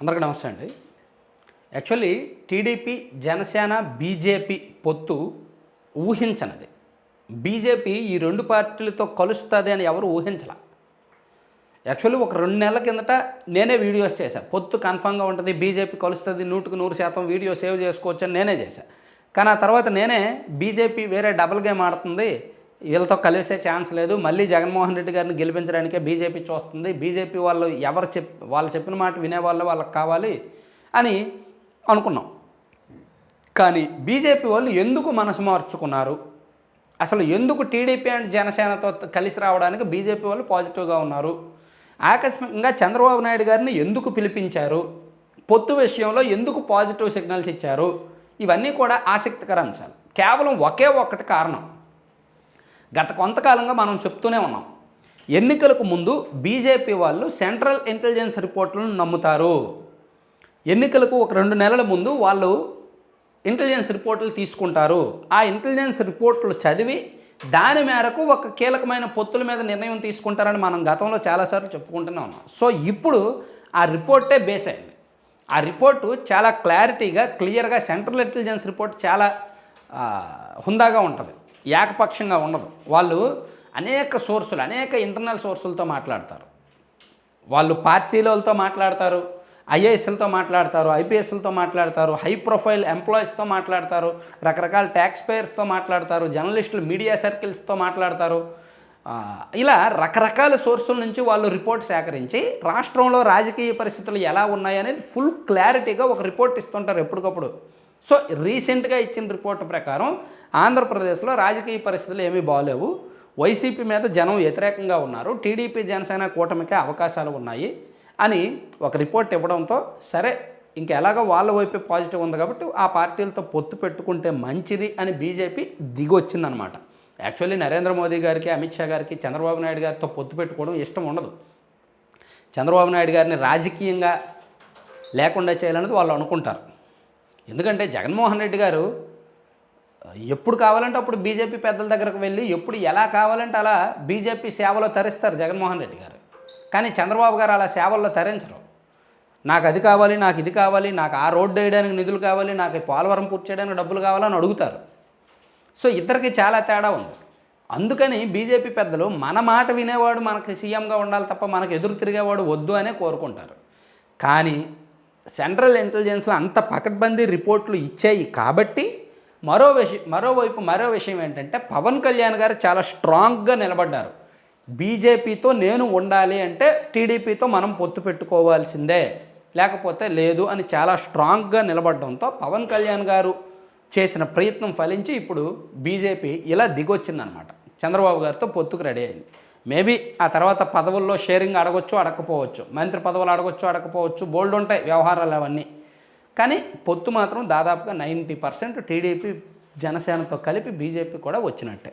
అందరికీ నమస్తే అండి. యాక్చువల్లీ టీడీపీ జనసేన బీజేపీ పొత్తు ఊహించనది. బీజేపీ ఈ రెండు పార్టీలతో కలుస్తుంది అని ఎవరు ఊహించలా. యాక్చువల్లీ ఒక రెండు నెలల కిందట నేనే వీడియోస్ చేశాను పొత్తు కన్ఫామ్గా ఉంటుంది బీజేపీ కలుస్తుంది నూటికి నూరు శాతం వీడియో సేవ్ చేసుకోవచ్చు అని నేనే చేశాను కానీ ఆ తర్వాత నేనే బీజేపీ వేరే డబుల్ గేమ్ ఆడుతుంది వీళ్ళతో కలిసే ఛాన్స్ లేదు. మళ్ళీ జగన్మోహన్ రెడ్డి గారిని గెలిపించడానికే బీజేపీ చూస్తుంది. బీజేపీ వాళ్ళు ఎవరు చెప్ వాళ్ళు చెప్పిన మాట వినేవాళ్ళు వాళ్ళకి కావాలి అని అనుకున్నాం. కానీ బీజేపీ వాళ్ళు ఎందుకు మనసు మార్చుకున్నారు? అసలు ఎందుకు టీడీపీ అండ్ జనసేనతో కలిసి రావడానికి బీజేపీ వాళ్ళు పాజిటివ్గా ఉన్నారు? ఆకస్మికంగా చంద్రబాబు నాయుడు గారిని ఎందుకు పిలిపించారు? పొత్తు విషయంలో ఎందుకు పాజిటివ్ సిగ్నల్స్ ఇచ్చారు? ఇవన్నీ కూడా ఆసక్తికర అంశాలు. కేవలం ఒకే ఒక్కటి కారణం. గత కొంతకాలంగా మనం చెప్తూనే ఉన్నాం. ఎన్నికలకు ముందు బీజేపీ వాళ్ళు సెంట్రల్ ఇంటెలిజెన్స్ రిపోర్ట్లను నమ్ముతారు. ఎన్నికలకు ఒక రెండు నెలల ముందు వాళ్ళు ఇంటెలిజెన్స్ రిపోర్ట్లు తీసుకుంటారు. ఆ ఇంటెలిజెన్స్ రిపోర్ట్లు చదివి దాని మేరకు ఒక కీలకమైన పొత్తుల మీద నిర్ణయం తీసుకుంటారని మనం గతంలో చాలాసార్లు చెప్పుకుంటూనే ఉన్నాం. సో ఇప్పుడు ఆ రిపోర్టే బేస్ అయింది. ఆ రిపోర్టు చాలా క్లారిటీగా క్లియర్గా సెంట్రల్ ఇంటెలిజెన్స్ రిపోర్ట్ చాలా హుందాగా ఉంటుంది. ఏకపక్షంగా ఉండదు. వాళ్ళు అనేక సోర్సులు అనేక ఇంటర్నల్ సోర్సులతో మాట్లాడతారు. వాళ్ళు పార్టీలతో మాట్లాడతారు ఐఏఎస్లతో మాట్లాడతారు ఐపీఎస్లతో మాట్లాడతారు హై ప్రొఫైల్ ఎంప్లాయీస్తో మాట్లాడతారు రకరకాల ట్యాక్స్ పేయర్స్తో మాట్లాడతారు జర్నలిస్టులు మీడియా సర్కిల్స్తో మాట్లాడతారు. ఇలా రకరకాల సోర్సుల నుంచి వాళ్ళు రిపోర్ట్ సేకరించి రాష్ట్రంలో రాజకీయ పరిస్థితులు ఎలా ఉన్నాయి అనేది ఫుల్ క్లారిటీగా ఒక రిపోర్ట్ ఇస్తుంటారు ఎప్పటికప్పుడు. సో రీసెంట్గా ఇచ్చిన రిపోర్ట్ ప్రకారం ఆంధ్రప్రదేశ్లో రాజకీయ పరిస్థితులు ఏమీ బాగాలేవు. వైసీపీ మీద జనం వ్యతిరేకంగా ఉన్నారు. టీడీపీ జనసేన కూటమికి అవకాశాలు ఉన్నాయి అని ఒక రిపోర్ట్ ఇవ్వడంతో సరే ఇంక ఎలాగో వాళ్ళ వైపే పాజిటివ్ ఉంది కాబట్టి ఆ పార్టీలతో పొత్తు పెట్టుకుంటే మంచిది అని బీజేపీ దిగొచ్చిందనమాట. యాక్చువల్లీ నరేంద్ర మోదీ గారికి అమిత్ షా గారికి చంద్రబాబు నాయుడు గారితో పొత్తు పెట్టుకోవడం ఇష్టం ఉండదు. చంద్రబాబు నాయుడు గారిని రాజకీయంగా లేకుండా చేయాలన్నది వాళ్ళు అనుకుంటారు. ఎందుకంటే జగన్మోహన్ రెడ్డి గారు ఎప్పుడు కావాలంటే అప్పుడు బీజేపీ పెద్దల దగ్గరకు వెళ్ళి ఎప్పుడు ఎలా కావాలంటే అలా బీజేపీ సేవలో తరిస్తారు జగన్మోహన్ రెడ్డి గారు. కానీ చంద్రబాబు గారు అలా సేవల్లో తరించరు. నాకు అది కావాలి నాకు ఇది కావాలి నాకు ఆ రోడ్డు వేయడానికి నిధులు కావాలి నాకు పోలవరం పూర్తి చేయడానికి డబ్బులు కావాలని అడుగుతారు. సో ఇద్దరికి చాలా తేడా ఉంది. అందుకని బీజేపీ పెద్దలు మన మాట వినేవాడు మనకి సీఎంగా ఉండాలి తప్ప మనకు ఎదురు తిరిగేవాడు వద్దు అనే కోరుకుంటారు. కానీ సెంట్రల్ ఇంటెలిజెన్స్లో అంత పకడ్బందీ రిపోర్ట్లు ఇచ్చాయి కాబట్టి మరో విషయం మరోవైపు మరో విషయం ఏంటంటే పవన్ కళ్యాణ్ గారు చాలా స్ట్రాంగ్గా నిలబడ్డారు. బీజేపీతో నేను ఉండాలి అంటే టీడీపీతో మనం పొత్తు పెట్టుకోవాల్సిందే లేకపోతే లేదు అని చాలా స్ట్రాంగ్గా నిలబడడంతో పవన్ కళ్యాణ్ గారు చేసిన ప్రయత్నం ఫలించి ఇప్పుడు బీజేపీ ఇలా దిగొచ్చిందనమాట. చంద్రబాబు గారితో పొత్తుకు రెడీ అయింది. మేబీ ఆ తర్వాత పదవుల్లో షేరింగ్ అడగొచ్చు అడగకపోవచ్చు మంత్రి పదవులు అడగొచ్చు అడగకపోవచ్చు బోల్డ్ ఉంటాయి వ్యవహారాలు అవన్నీ. కానీ పొత్తు మాత్రం దాదాపుగా నైంటీ పర్సెంట్ టీడీపీ జనసేనతో కలిపి బీజేపీ కూడా వచ్చినట్టే.